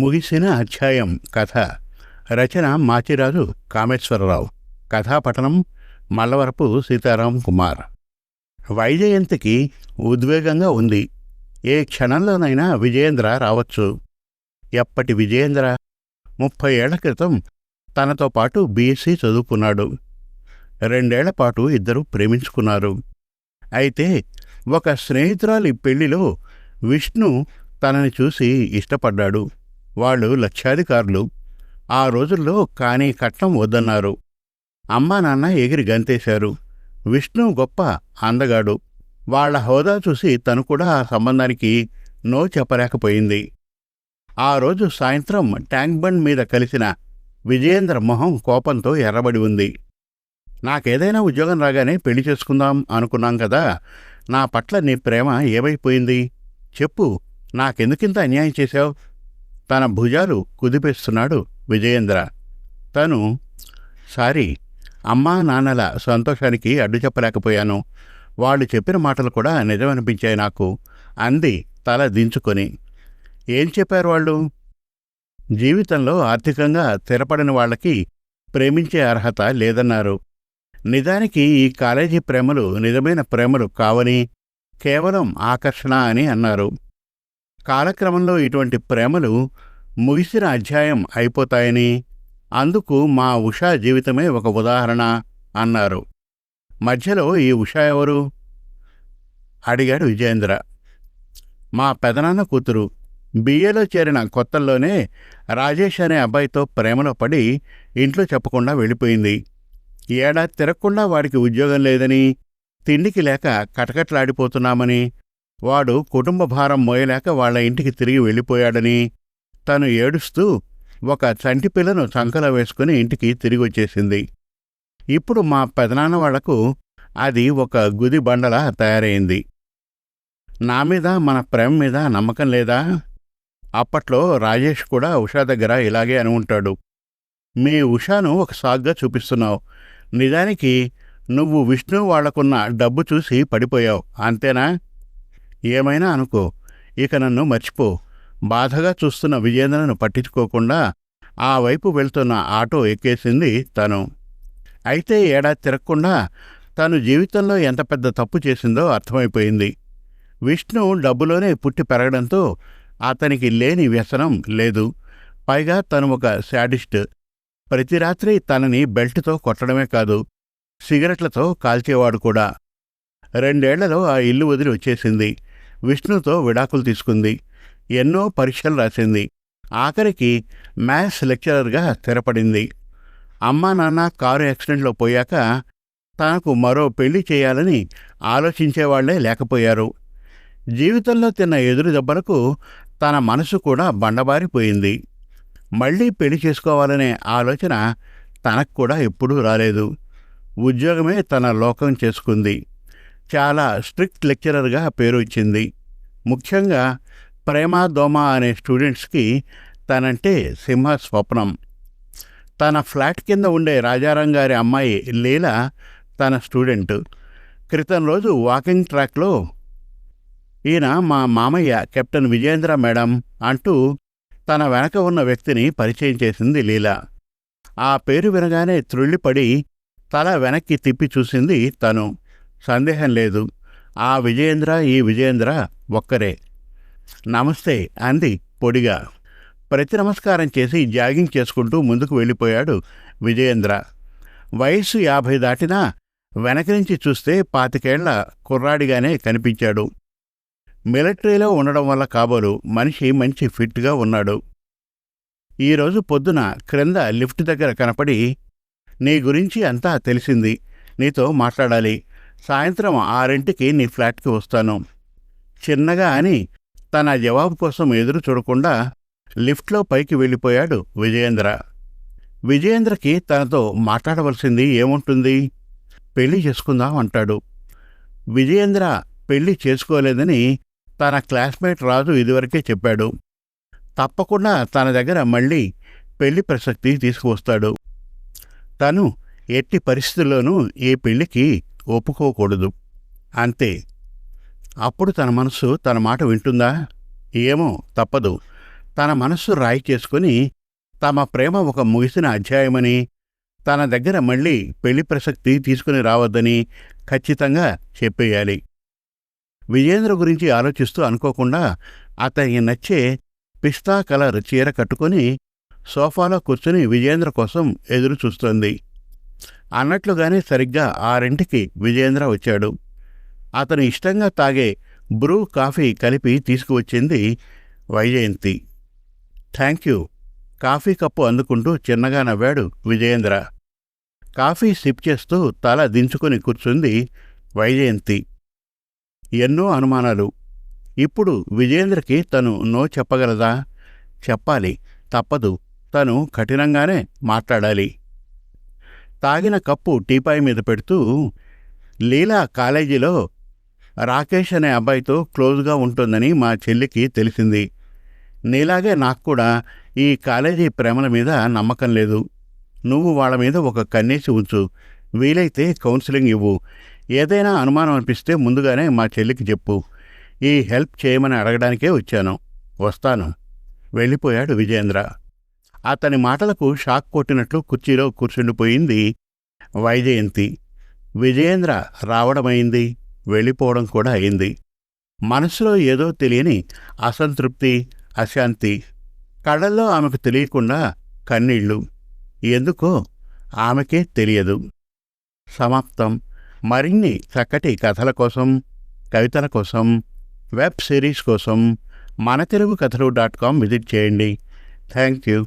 ముగిసిన అధ్యాయం కథ. రచన మాచిరాజు కామేశ్వరరావు. కథాపఠనం మల్లవరపు సీతారాం కుమార్. వైజయంతికి ఉద్వేగంగా ఉంది. ఏ క్షణంలోనైనా విజయేంద్ర రావచ్చు. ఎప్పటి విజయేంద్ర? ముప్పై ఏళ్ళ క్రితం తనతో పాటు బీఎస్సీ చదువుకున్నాడు. రెండేళ్ళ పాటు ఇద్దరు ప్రేమించుకున్నారు. అయితే ఒక స్నేహితురాలి పెళ్ళిలో విష్ణు తనని చూసి ఇష్టపడ్డాడు. వాళ్ళు లక్షాధికారులు. ఆ రోజుల్లో కానీ కట్నం వద్దన్నారు. అమ్మా నాన్న ఎగిరి గంతేశారు. విష్ణు గొప్ప అందగాడు. వాళ్ళ హోదా చూసి తను కూడా ఆ సంబంధానికి నో చెప్పలేకపోయింది. ఆ రోజు సాయంత్రం ట్యాంక్ బండ్ మీద కలిసిన విజయేంద్ర మొహం కోపంతో ఎర్రబడి ఉంది. నాకేదైనా ఉద్యోగం రాగానే పెళ్ళి చేసుకుందాం అనుకున్నాం కదా నా పట్ల నీ ప్రేమ ఏమైపోయింది? చెప్పు నాకెందుకింత అన్యాయం చేశావు? తన భుజాలు కుదిపేస్తున్నాడు విజయేంద్ర. తను సారీ అమ్మా నాన్నల సంతోషానికి అడ్డు చెప్పలేకపోయాను. వాళ్ళు చెప్పిన మాటలు కూడా నిజమనిపించాయి నాకు అంది తల దించుకొని. ఏం చెప్పారు వాళ్ళు? జీవితంలో ఆర్థికంగా స్థిరపడిన వాళ్ళకి ప్రేమించే అర్హత లేదన్నారు. నిజానికి ఈ కాలేజీ ప్రేమలు నిజమైన ప్రేమలు కావని కేవలం ఆకర్షణ అని అన్నారు. కాలక్రమంలో ఇటువంటి ప్రేమలు ముగిసిన అధ్యాయం అయిపోతాయని అందుకు మా ఉషా జీవితమే ఒక ఉదాహరణ అన్నారు. మధ్యలో ఈ ఉషా ఎవరు? అడిగాడు విజయేంద్ర. మా పెదనాన్న కూతురు. బిఏలో చేరిన కొత్తల్లోనే రాజేష్ అనే అబ్బాయితో ప్రేమలో పడి ఇంట్లో చెప్పకుండా వెళ్ళిపోయింది. ఏడాది తిరగకుండా వాడికి ఉద్యోగం లేదని తిండికి లేక కటకట్లాడిపోతున్నామని వాడు కుటుంబ భారం మోయలేక వాళ్ళ ఇంటికి తిరిగి వెళ్ళిపోయాడని తను ఏడుస్తూ ఒక చంటి పిల్లను చంకలో వేసుకుని ఇంటికి తిరిగి వచ్చేసింది ఇప్పుడు మా పెదనాన్న వాళ్ళకు అది ఒక గుది బండలా తయారైంది. నా మీద మన ప్రేమ మీద నమ్మకం లేదా? అప్పట్లో రాజేష్ కూడా ఉషా దగ్గర ఇలాగే అని ఉంటాడు. మీ ఉషాను ఒక సాగ్గా చూపిస్తున్నావు. నిజానికి నువ్వు విష్ణు వాళ్ళకున్న డబ్బు చూసి పడిపోయావు. అంతేనా? ఏమైనా అనుకో. ఇక నన్ను మర్చిపో. బాధగా చూస్తున్న విజేంద్రను పట్టించుకోకుండా ఆ వైపు వెళ్తున్న ఆటో ఎక్కేసింది తను. అయితే ఏడాది తిరగకుండా తను జీవితంలో ఎంత పెద్ద తప్పు చేసిందో అర్థమైపోయింది. విష్ణు డబ్బులోనే పుట్టి పెరగడంతో అతనికి లేని వ్యసనం లేదు. పైగా తను ఒక శాడిస్ట్. ప్రతి రాత్రి తనని బెల్ట్తో కొట్టడమే కాదు సిగరెట్లతో కాల్చేవాడు కూడా. రెండేళ్ళలో ఆ ఇల్లు వదిలి వచ్చేసింది. విష్ణుతో విడాకులు తీసుకుంది. ఎన్నో పరీక్షలు రాసింది. ఆఖరికి మ్యాథ్స్ లెక్చరర్గా స్థిరపడింది. అమ్మా నాన్న కారు యాక్సిడెంట్లో పోయాక తనకు మరో పెళ్ళి చేయాలని ఆలోచించేవాళ్ళే లేకపోయారు. జీవితంలో తిన్న ఎదురు దెబ్బలకు తన మనసు కూడా బండబారిపోయింది. మళ్ళీ పెళ్ళి చేసుకోవాలనే ఆలోచన తనకు కూడా ఎప్పుడూ రాలేదు. ఉద్యోగమే తన లోకం చేసుకుంది. చాలా స్ట్రిక్ట్ లెక్చరర్గా పేరు ఇచ్చింది ముఖ్యంగా ప్రేమ దోమ అనే స్టూడెంట్స్కి తనంటే సింహ స్వప్నం తన ఫ్లాట్ కింద ఉండే రాజారాం గారి అమ్మాయి లీల తన స్టూడెంట్. క్రితం రోజు వాకింగ్ ట్రాక్లో ఈయన మా మామయ్య కెప్టెన్ విజయేంద్ర మేడం అంటూ తన వెనక ఉన్న వ్యక్తిని పరిచయం చేసింది లీల. ఆ పేరు వినగానే త్రుళ్ళిపడి తల వెనక్కి తిప్పి చూసింది తను. సందేహం లేదు. ఆ విజయేంద్ర ఈ విజయేంద్ర ఒక్కరే. నమస్తే అంది పొడిగా. ప్రతి నమస్కారం చేసి జాగింగ్ చేసుకుంటూ ముందుకు వెళ్ళిపోయాడు విజయేంద్ర. వయస్సు యాభై దాటినా వెనక నుంచి చూస్తే పాతికేళ్ళ కుర్రాడిగానే కనిపించాడు. మిలిటరీలో ఉండడం వల్ల కాబోలు మనిషి మంచి ఫిట్గా ఉన్నాడు. ఈరోజు పొద్దున క్రింద లిఫ్ట్ దగ్గర కనపడి నీ గురించి అంతా తెలిసింది. నీతో మాట్లాడాలి. సాయంత్రం ఆరింటికి నీ ఫ్లాట్కి వస్తాను. చిన్నగా అని తన జవాబు కోసం ఎదురు చూడకుండా లిఫ్ట్లో పైకి వెళ్ళిపోయాడు విజయేంద్ర. విజయేంద్రకి తనతో మాట్లాడవలసింది ఏముంటుంది? పెళ్ళి చేసుకుందాం అంటాడు. విజయేంద్ర పెళ్ళి చేసుకోలేదని తన క్లాస్మేట్ రాజు ఇదివరకే చెప్పాడు. తప్పకుండా తన దగ్గర మళ్ళీ పెళ్ళి ప్రసక్తి తీసుకువస్తాడు. తను ఎట్టి పరిస్థితుల్లోనూ ఈ పెళ్ళికి ఒప్పుకోకూడదు. అంతే. అప్పుడు తన మనసు తన మాట వింటుందా? ఏమో తప్పదు. తన మనస్సు రాయి చేసుకుని తమ ప్రేమ ఒక ముగిసిన అధ్యాయమని తన దగ్గర మళ్ళీ పెళ్ళి ప్రసక్తి తీసుకుని రావద్దని ఖచ్చితంగా చెప్పేయాలి. విజేంద్ర గురించి ఆలోచిస్తూ అనుకోకుండా అతనికి నచ్చే పిస్తా కలర్ చీర కట్టుకొని సోఫాలో కూర్చుని విజేంద్ర కోసం ఎదురు చూస్తోంది అన్నట్లుగానే సరిగ్గా ఆరింటికి విజేంద్ర వచ్చాడు. అతను ఇష్టంగా తాగే బ్రూ కాఫీ కలిపి తీసుకువచ్చింది Vyjayanthi. Thank you. Coffee cup అందుకుంటూ చిన్నగా నవ్వాడు విజయేంద్ర. కాఫీ సిప్ చేస్తూ తల దించుకుని కూర్చుంది వైజయంతి. ఎన్నో అనుమానాలు. ఇప్పుడు విజేంద్రకి తను నో చెప్పగలదా? చెప్పాలి. తప్పదు. తను కఠినంగానే మాట్లాడాలి. తాగిన కప్పు టీపాయ్ మీద పెడుతూ లీలా కాలేజీలో రాకేష్ అనే అబ్బాయితో క్లోజ్గా ఉంటుందని మా చెల్లికి తెలిసింది. నీలాగే నాకు కూడా ఈ కాలేజీ ప్రేమల మీద నమ్మకం లేదు. నువ్వు వాళ్ళ మీద ఒక కన్నేసి ఉంచు. వీలైతే కౌన్సిలింగ్ ఇవ్వు. ఏదైనా అనుమానం అనిపిస్తే ముందుగానే మా చెల్లికి చెప్పు. ఈ హెల్ప్ చేయమని అడగడానికే వచ్చాను. వస్తాను. వెళ్ళిపోయాడు విజేంద్ర అతని మాటలకు షాక్ కొట్టినట్లు కుర్చీలో కూర్చుండిపోయింది వైజయంతి. విజయేంద్ర రావడమైంది వెళ్ళిపోవడం కూడా అయింది. మనసులో ఏదో తెలియని అసంతృప్తి అశాంతి. కళ్ళల్లో ఆమెకు తెలియకుండా కన్నీళ్ళు ఎందుకో ఆమెకే తెలియదు. సమాప్తం. మరిన్ని చక్కటి కథల కోసం కవితల కోసం వెబ్ సిరీస్ కోసం మన తెలుగు కథలు డాట్ కామ్ విజిట్ చేయండి. Thank you